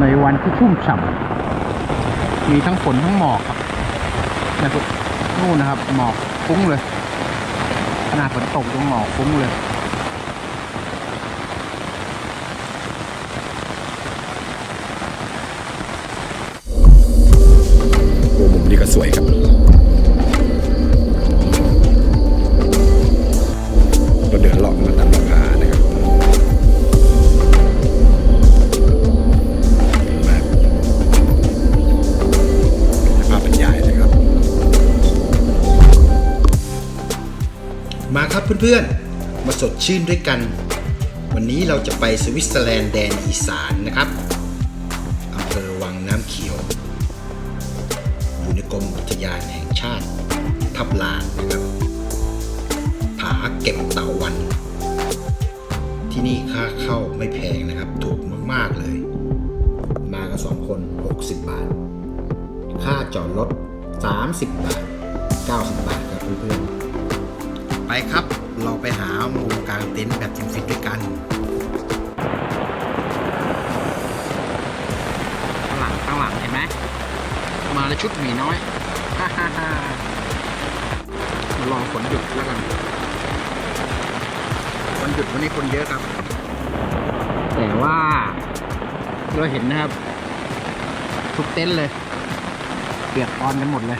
ในวันที่ชุ่มฉ่ำมีทั้งฝนทั้งหมอกครับนะครับนู่นนะครับ หมอกฟุ้งเลย ขนาดฝนตกยังหมอกฟุ้งเลยโอ้มุมนี้ก็สวยครับ ครับเพื่อนๆ มาสดชื่นด้วยกัน วันนี้เราจะไปสวิตเซอร์แลนด์แดนอีสานนะครับอำเภอวังน้ำเขียว อยู่ในกรมอุทยานแห่งชาติ ทับลานนะครับผาเก็บเต่าวัน ที่นี่ค่าเข้าไม่แพงนะครับ ถูกมากๆเลย มากันสองคน 60 บาท ค่าจอดรถ 30 บาท 90 บาทครับเพื่อนๆ ไปครับ เราไปหามุมกลางเต็นท์แบบฟินๆด้วยกันข้างหลังข้างหลังเห็นไหมมาในชุดหมีน้อยฮ่าฮ่าฮ่ารอฝนหยุดแล้วกันวันหยุดวันนี้คนเยอะครับ แต่ว่าเราเห็นนะครับ ทุกเต็นท์เลยเปียกปอนกันหมดเลย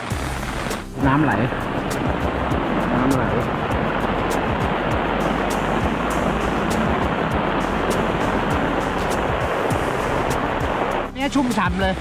น้ำไหล น้ำไหล นี่ยชุ่มฉ่ำเลย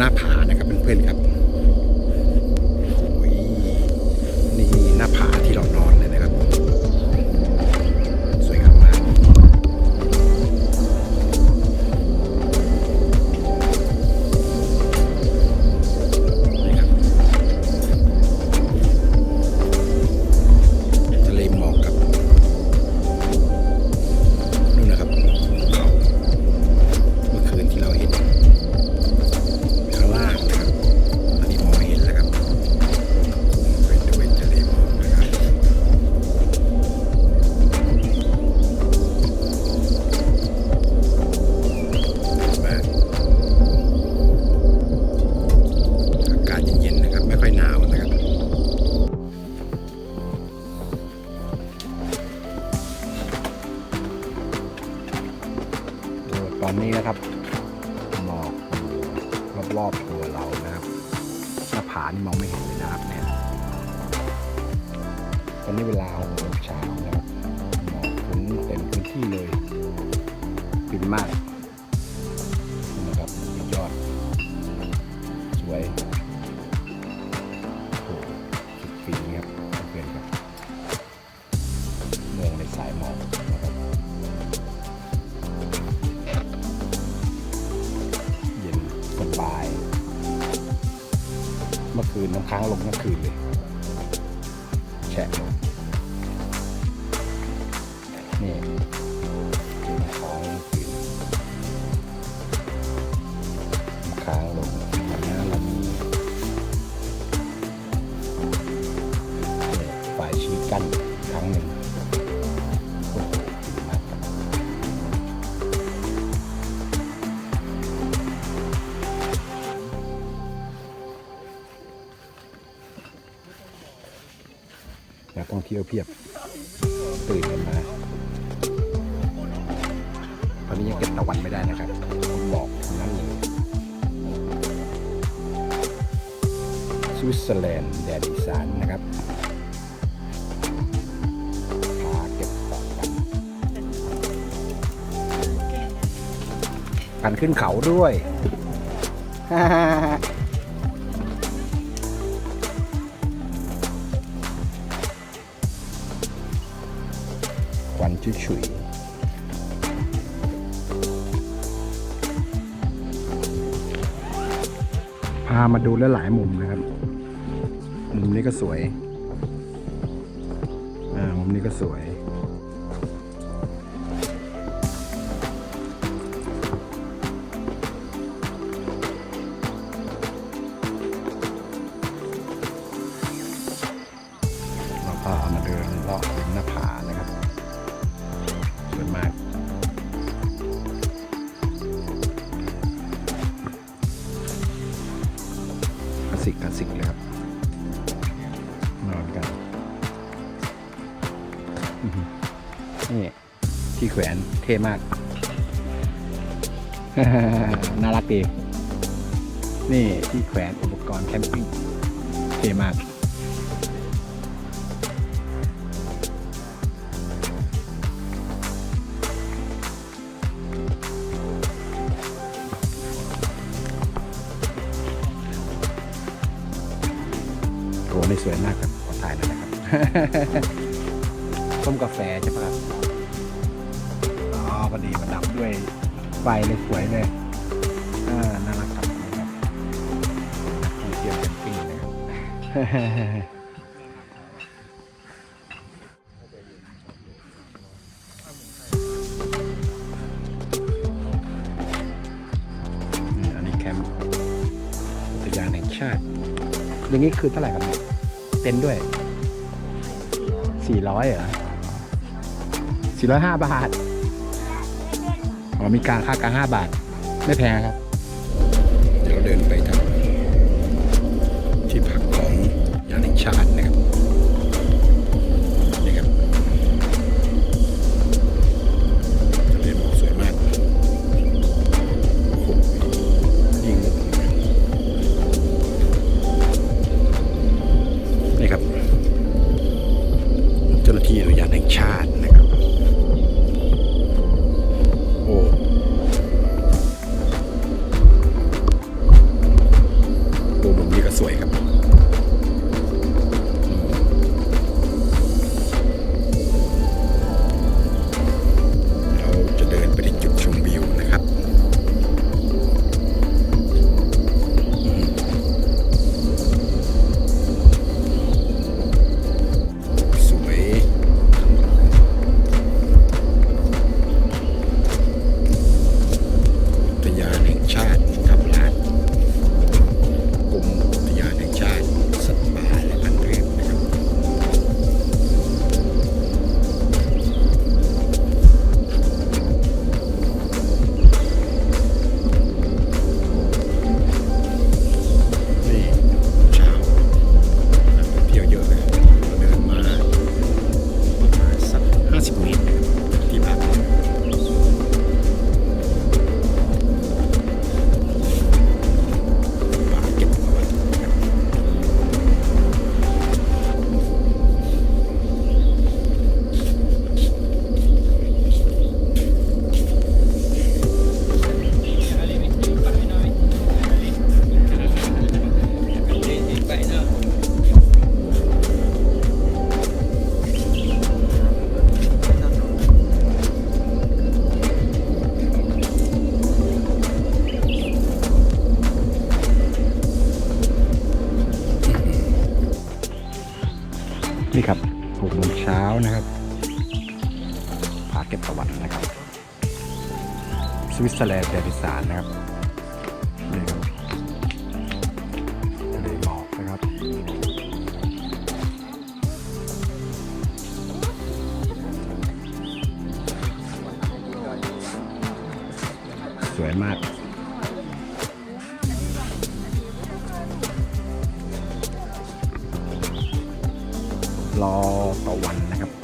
หน้าผานะครับเพื่อนๆครับ ขานี่มองไม่เห็นเลยนะครับเนี่ยตอนนี้เวลาหกโมงเช้านะครับหมอกฝนเต็มพื้นที่เลยฟินมาก ค้างลงทั้งคืนเลยแฉะลงนี่ ท่องเที่ยวเพียบตื่นกันมาตอนนี้ยังเก็บตะวันไม่ได้นะครับผมบอกทั้งนั้นเลยสวิตเซอร์แลนด์แดนอีสานนะครับพาเก็บตะวันกันขึ้นเขาด้วย ควันชุยๆพามาดูแลหลายมุมนะครับ มุมนี้ก็สวย อ่า มุมนี้ก็สวย วน เท่มาก น่ารักดี นี่ที่แขวนอุปกรณ์แคมปิ้ง เท่มากโอ้ไม่สวยมากครับ ขอถ่ายหน่อยนะครับต้มกาแฟใช่ปะครับ พอดีมันดับด้วยไฟเลยสวยเลยอ่าน่ารักครับนะครับท่องเที่ยวแคมปิ้งนะครับอันนี้แคมป์อุทยานแห่งชาติ อย่างนี้คือเท่าไหร่ครับเนี่ยเต็นด้วยสี่ร้อยเหรอสี่ร้อยห้าบาท อ๋อมีกลางค่ากลางห้าบาท ไม่แพงครับ เดี๋ยวเราเดินไปทางที่พักของยานิชาติ นะครับผาเก็บประวัตินะครับ สวิตเซอร์แลนด์แดนอีสานนะครับนี่ครับทะเลหมอกนะครับสวยมาก รอต่อวันนะครับ